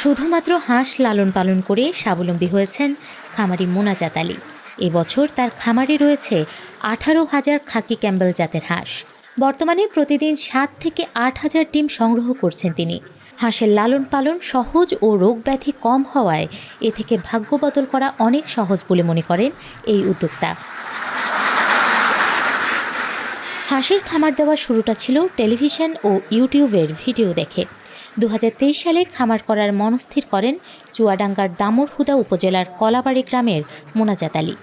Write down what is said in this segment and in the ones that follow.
শুধুমাত্র হাঁস লালন পালন করে স্বাবলম্বী হয়েছেন খামারি মোনাজাত আলী। এবছর তার খামারে রয়েছে আঠারো হাজার খাকি ক্যাম্বেল জাতের হাঁস। বর্তমানে প্রতিদিন সাত থেকে আট হাজার ডিম সংগ্রহ করছেন তিনি। হাঁসের লালন পালন সহজ ও রোগ ব্যাধি কম হওয়ায় এ থেকে ভাগ্য বদল করা অনেক সহজ বলে মনে করেন এই উদ্যোক্তা। হাঁসের খামার দেওয়ার শুরুটা ছিল টেলিভিশন ও ইউটিউবের ভিডিও দেখে। দু হাজার তেইশ সালে খামার করার মনস্থির করেন চুয়াডাঙ্গার দামুরহুদা উপজেলার কলাবাড়ি গ্রামের মোনাজাত আলী।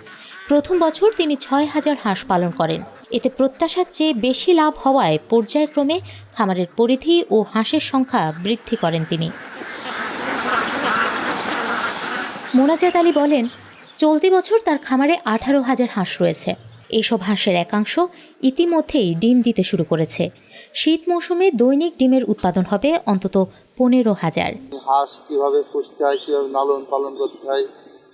প্রথম বছর তিনি ছয় হাজার হাঁস পালন করেন। এতে প্রত্যাশার চেয়ে বেশি লাভ হওয়ায় পর্যায়ক্রমে খামারের পরিধি ও হাঁসের সংখ্যা বৃদ্ধি করেন তিনি। মোনাজাত আলী বলেন, চলতি বছর তার খামারে আঠারো হাজার হাঁস রয়েছে। এইসব হাঁসের একাংশ ইতিমধ্যেই ডিম দিতে শুরু করেছে। শীত মৌসুমে দৈনিক ডিমের উৎপাদন হবে অন্তত পনেরো হাজার। হাঁস কীভাবে পুষতে হয়, কীভাবে লালন পালন করতে হয়,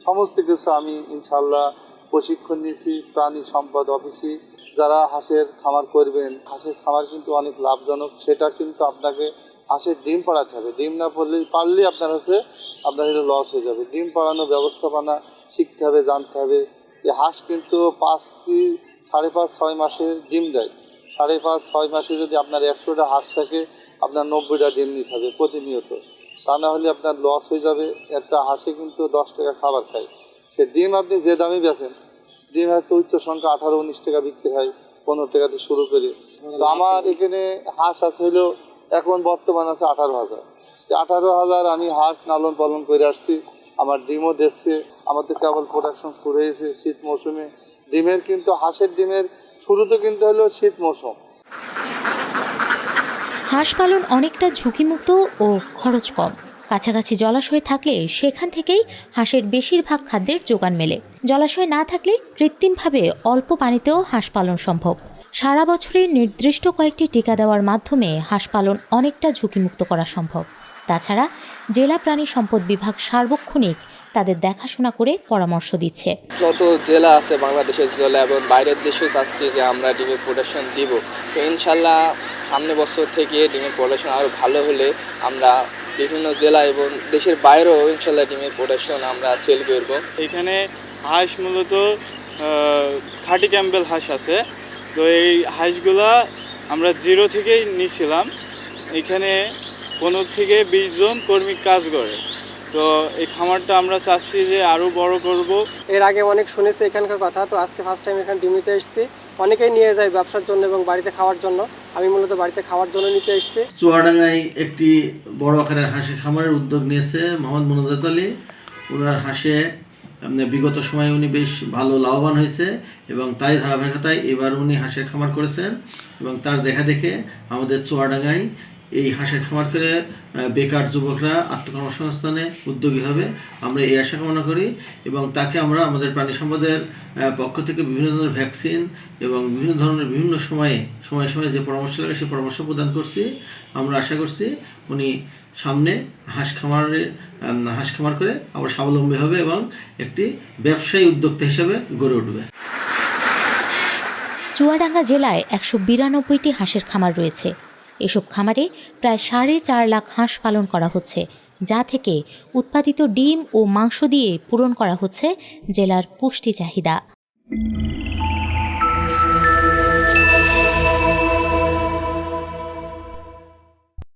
সমস্ত কিছু আমি ইনশাল্লাহ প্রশিক্ষণ নিয়েছি, প্রাণী সম্পদ অফিসে। যারা হাঁসের খামার করবেন, হাঁসের খামার কিন্তু অনেক লাভজনক। সেটা কিন্তু আপনাকে হাঁসের ডিম পাড়াতে হবে। ডিম না পড়লে পারলেই আপনার হচ্ছে আপনার লস হয়ে যাবে। ডিম পাড়ানোর ব্যবস্থাপনা শিখতে হবে, জানতে হবে। এই হাঁস কিন্তু পাঁচটি সাড়ে পাঁচ, ছয় মাসে ডিম দেয়। সাড়ে পাঁচ, ছয় মাসে যদি আপনার একশোটা হাঁস থাকে, আপনার নব্বইটা ডিম নিতে হবে প্রতিনিয়ত। তা না হলে আপনার লস হয়ে যাবে। একটা হাঁসে কিন্তু দশ টাকা খাবার খায়। সে ডিম আপনি যে দামে বেচেন, ডিম হয়তো উচ্চ সংখ্যা আঠারো, উনিশ টাকা বিক্রি হয়, পনেরো টাকাতে শুরু করে। তো আমার এখানে হাঁস আছে হলো, এখন বর্তমান আছে আঠারো হাজার। আঠারো হাজার আমি হাঁস লালন পালন করে আসছি। আমার ডিমও দিচ্ছে, আমার তো কেবল প্রোডাকশন শুরু হয়েছে শীত মৌসুমে। ডিমের কিন্তু, হাঁসের ডিমের শুরুতে কিন্তু হলো শীত মৌসুম। হাঁস পালন অনেকটা ঝুঁকিমুক্ত ও খরচ কম। কাছাকাছি জলাশয় থাকলে সেখান থেকেই হাঁসের বেশিরভাগ খাদ্যের যোগান মেলে। জলাশয় না থাকলে কৃত্রিমভাবে অল্প পানিতেও হাঁস পালন সম্ভব। সারা বছরে নির্দিষ্ট কয়েকটি টিকা দেওয়ার মাধ্যমে হাঁস পালন অনেকটা ঝুঁকিমুক্ত করা সম্ভব। তাছাড়া জেলা প্রাণী সম্পদ বিভাগ সার্বক্ষণিক তাদের দেখাশোনা করে পরামর্শ দিচ্ছে। যত জেলা আছে বাংলাদেশের জেলা এবং বাইরের দেশেও চাচ্ছি যে আমরা ডিমের প্রোডাকশন দিব। তো ইনশাল্লাহ সামনে বছর থেকে ডিমের প্রোডাকশন আরও ভালো হলে আমরা বিভিন্ন জেলা এবং দেশের বাইরেও ইনশাল্লাহ ডিমের প্রোডাকশন আমরা সেল করব। এখানে হাঁস মূলত খাঁটি ক্যাম্বেল হাঁস আছে। তো এই হাঁসগুলা আমরা জিরো থেকেই নিয়েছিলাম এখানে পনেরো থেকে বিশ জন কর্মী কাজ করে। তো এই খামারটা আমরা চাচ্ছি যে আরও বড় করব। এর আগে অনেক শুনেছি এখানকার কথা তো আজকে ফার্স্ট টাইম এখানে ডিম নিতে এসেছি। অনেকেই নিয়ে যায় ব্যবসার জন্য এবং বাড়িতে খাওয়ার জন্য। আমি মূলত বাড়িতে খাওয়ার জন্য নিতে এসেছি। চুয়াডাঙ্গায় একটি বড় আকারের হাঁসের খামারের উদ্যোগ নিয়েছে মোহাম্মদ মোনাজাত আলী। ওনার হাঁসে বিগত সময়ে উনি বেশ ভালো লাভবান হয়েছে এবং তারই ধারাবাহিকতায় এবার উনি হাঁসের খামার করেছেন এবং তার দেখা দেখে আমাদের চুয়াডাঙ্গায় এই হাঁসের খামার করে বেকার যুবকরা আত্মকর্মসংস্থানে উদ্যোগী হবে। আমরা এই আশা কামনা করি এবং তাকে আমরা আমাদের প্রাণী সম্পদের পক্ষ থেকে বিভিন্ন ধরনের ভ্যাকসিন এবং বিভিন্ন ধরনের বিভিন্ন সময়ে সময়ে সময়ে যে পরামর্শ লাগে সেই পরামর্শ প্রদান করছি। আমরা আশা করছি উনি সামনে হাঁস খামারের হাঁস খামার করে আবার স্বাবলম্বী হবে এবং একটি ব্যবসায়ী উদ্যোক্তা হিসেবে গড়ে উঠবে। চুয়াডাঙ্গা জেলায় একশো বিরানব্বইটি হাঁসের খামার রয়েছে। এসব খামারে প্রায় সাড়ে চার লাখ হাঁস পালন করা হচ্ছে, যা থেকে উৎপাদিত ডিম ও মাংস দিয়ে পূরণ করা হচ্ছে জেলার পুষ্টি চাহিদা।